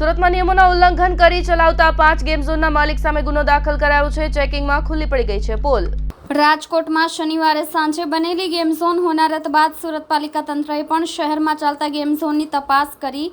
સુરતમાં નિયમોના ઉલ્લંઘન કરી ચલાવતા પાંચ ગેમ ઝોનના માલિક સામે ગુનો દાખલ કરાયો છે. ચેકિંગમાં ખુલ્લી પડી ગઈ છે પોલ. રાજકોટમાં શનિવારે સાંજે બનેલી ગેમ ઝોન હોનારત બાદ સુરત પાલિકા તંત્રએ પણ શહેરમાં ચાલતા ગેમ ઝોનની તપાસ કરી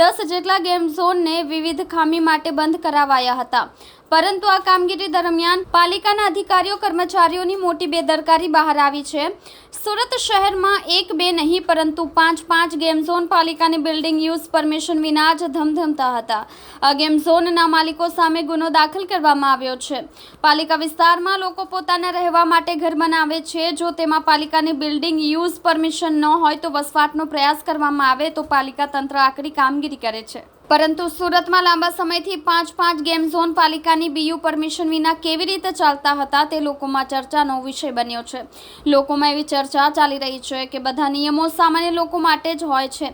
દસ જેટલા ગેમ ઝોનને વિવિધ ખામી માટે બંધ કરાવાયા હતા. પરંતુ આ કામગીરી દરમિયાન પાલિકાના અધિકારીઓ, કર્મચારીઓની મોટી બેદરકારી બહાર આવી છે. સુરત શહેરમાં એક બે નહીં, પરંતુ પાંચ પાંચ ગેમ ઝોન પાલિકાની બિલ્ડિંગ યુઝ પરમિશન વિના જ ધમધમતા હતા. આ ગેમ ઝોનના માલિકો સામે ગુનો દાખલ કરવામાં આવ્યો છે. પાલિકા વિસ્તારમાં લોકો પોતાના રહેવા માટે ઘર બનાવે છે. જો તેમાં પાલિકાની બિલ્ડિંગ યુઝ પરમિશન ન હોય તો વસવાટનો પ્રયાસ કરવામાં આવે તો પાલિકા તંત્ર આકરી કામગીરી કરે છે. પરંતુ સુરતમાં લાંબા સમયથી પાંચ પાંચ ગેમ ઝોન પાલિકાની બીયુ પરમિશન વિના કેવી રીતે ચાલતા હતા તે લોકોમાં ચર્ચાનો વિષય બન્યો છે. લોકોમાં એવી ચર્ચા ચાલી રહી છે કે બધા નિયમો સામાન્ય લોકો માટે જ હોય છે.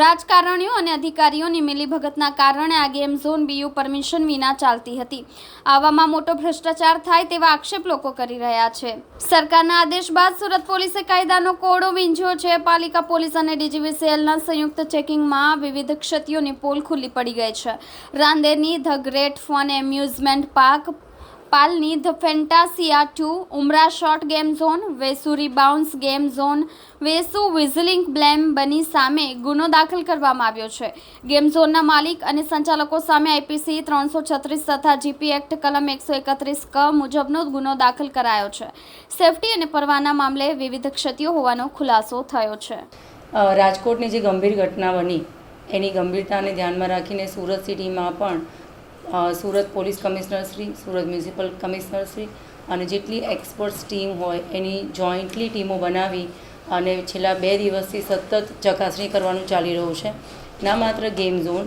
રાજકારણીઓ અને અધિકારીઓની મિલીભગતના કારણે આ ગેમ ઝોન બીયુ પરમિશન વિના ચાલતી હતી. આવામાં મોટો ભ્રષ્ટાચાર થાય તેવા આક્ષેપ લોકો કરી રહ્યા છે. સરકારના આદેશ બાદ સુરત પોલીસે કાયદાનો કોડો વીંઝ્યો છે. પાલિકા પોલીસ અને ડીજીવીસીએલના સંયુક્ત ચેકિંગમાં વિવિધ ક્ષતિઓની પોલ ખુલ્લી પડી ગઈ છે. રાંદેરની the great fun amusement park, પાલની the Fantasia two, Umra short game zone, વેસુરી bounce game zone, Vesu વિઝલિંગ બ્લેમ બની સામે ગુનો દાખલ કરવામાં આવ્યો છે. ગેમ ઝોનના માલિક અને સંચાલકો સામે આઈપીસી ત્રણસો છત્રીસ તથા જીપી એક્ટ કલમ એકસો એકત્રીસ ક મુજબનો ગુનો દાખલ કરાયો છે. સેફટી અને પરવાના મામલે વિવિધ ક્ષતિઓ હોવાનો ખુલાસો થયો છે. રાજકોટની જે ગંભીર ઘટના બની એની ગંભીરતાને ધ્યાનમાં રાખીને સુરત સિટીમાં પણ Surat police commissioner Shri, Surat municipal commissioner Shri અને જેટલી એક્સપર્ટ્સ ટીમ હોય એની જોઈન્ટલી ટીમો બનાવી અને છેલ્લા બે દિવસથી સતત ચકાસણી કરવાનું ચાલી રહ્યું છે. ના માત્ર ગેમ ઝોન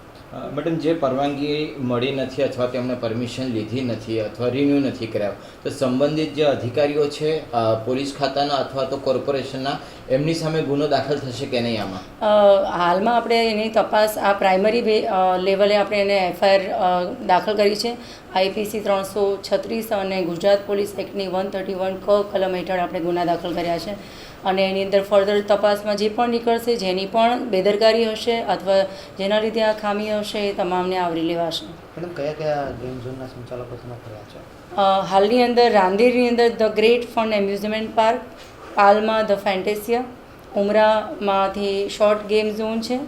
મેડમ, જે પરવાનગી મળી નથી અથવા તેમણે પરમિશન લીધી નથી અથવા રિન્યૂ નથી કરાવ્યો, તો સંબંધિત જે અધિકારીઓ છે પોલીસ ખાતાના અથવા તો કોર્પોરેશનના, એમની સામે ગુનો દાખલ થશે કે નહીં આમાં? હાલમાં આપણે એની તપાસ આ પ્રાઇમરી લેવલે આપણે એને એફઆઈઆર દાખલ કરી છે. આઈપીસી ત્રણસો છત્રીસ અને ગુજરાત પોલીસ એક્ટની વન થર્ટી વન ક કલમ હેઠળ આપણે ગુના દાખલ કર્યા છે. અને એની અંદર ફર્ધર તપાસમાં જે પણ નીકળશે જેની પણ બેદરકારી હશે અથવા જેના લીધે આ ખામી હશે એ તમામને આવરી લેવાશે. મેડમ કયા કયા ગેમ ઝોનના સંચાલકો તમે કર્યા છે? હાલની અંદર રાંદેરની અંદર the great fun amusement park પાલમાં the Fantasia ઉમરામાંથી શોર્ટ ગેમ ઝોન છે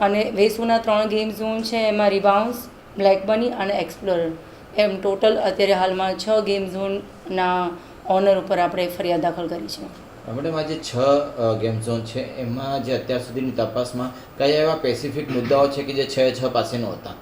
અને વેસુના ત્રણ ગેમ ઝોન છે એમાં રિબાઉન્સ બ્લેક બની અને એક્સપ્લોરર એમ ટોટલ અત્યારે હાલમાં છ ગેમ ઝોનના ઓનર ઉપર આપણે ફરિયાદ દાખલ કરી છે. મેડમ આ જે છ ગેમ ઝોન છે. એમાં જે અત્યાર સુધીની તપાસમાં કયા એવા સ્પેસિફિક મુદ્દાઓ છે કે જે છ છ પાસે હતા?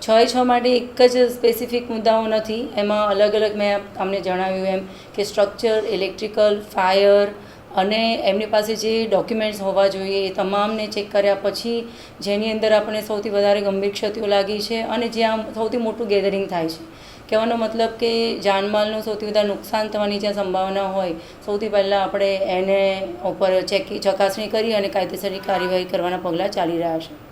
છ છ માટે એક જ સ્પેસિફિક મુદ્દાઓ નથી. એમાં અલગ અલગ મેં તમને જણાવ્યું એમ કે સ્ટ્રક્ચર ઇલેક્ટ્રિકલ ફાયર અને એમની પાસે જે ડોક્યુમેન્ટ્સ હોવા જોઈએ એ તમામને ચેક કર્યા પછી જેની અંદર આપણને સૌથી વધારે ગંભીર ક્ષતિઓ લાગી છે અને જ્યાં સૌથી મોટું ગેધરિંગ થાય છે. કહેવાનો મતલબ કે જાનમાલનું સૌથી વધારે નુકસાન થવાની જ્યાં સંભાવના હોય, સૌથી પહેલાં આપણે એને ઉપર ચેક ચકાસણી કરી અને કાયદેસરની કાર્યવાહી કરવાના પગલાં ચાલી રહ્યા છે.